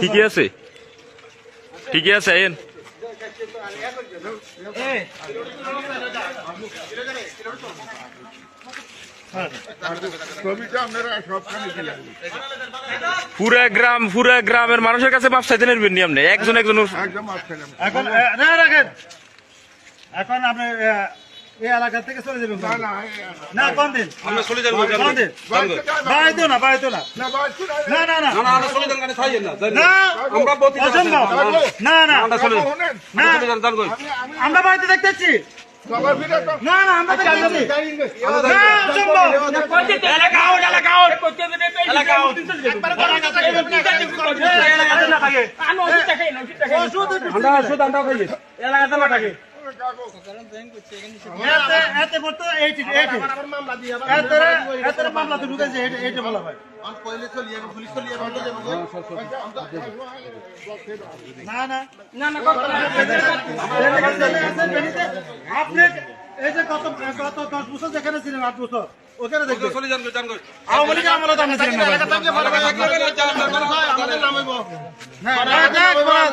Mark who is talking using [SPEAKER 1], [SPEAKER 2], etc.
[SPEAKER 1] ঠিকই আছে? ঠিকই আছে আইন পুরা গ্রাম পুরা গ্রামের মানুষের কাছে মাপ চাইতে নেবেন নি আপনি? একজন একজন
[SPEAKER 2] এখন রাখেন। এখন আপনি এই এলাকা থেকে চলে যাবেন
[SPEAKER 3] না
[SPEAKER 2] কোন দিন
[SPEAKER 4] আমরা চলে যাব
[SPEAKER 2] কোন দিন বাড়াইতো না বাড়াইতো না
[SPEAKER 3] না না
[SPEAKER 2] না না। না
[SPEAKER 4] না না আমরা চলে যান গাড়ি ছাড়িয়ে না না।
[SPEAKER 2] না
[SPEAKER 4] আমরা বলতে
[SPEAKER 2] না না
[SPEAKER 4] আমরা চলে যান।
[SPEAKER 3] শোনেন
[SPEAKER 2] না।
[SPEAKER 4] চলে যান যান কই
[SPEAKER 2] আমরা বাড়িতে না না আমরা দেখতেছি। না
[SPEAKER 4] খাইয়ে
[SPEAKER 2] এতে এতে মামলা তো ঢুকেছে এইটি বলা হয় আপনি এই যে গত গত দশ বছর যেখানে ছিলেন আট বছর ওখানে দেখবেন
[SPEAKER 4] চলে যান যান কই
[SPEAKER 2] আওয়ামী লীগের আমলে তো আপনি ছিলেন না ভাই। না, না, দেখ, বলা-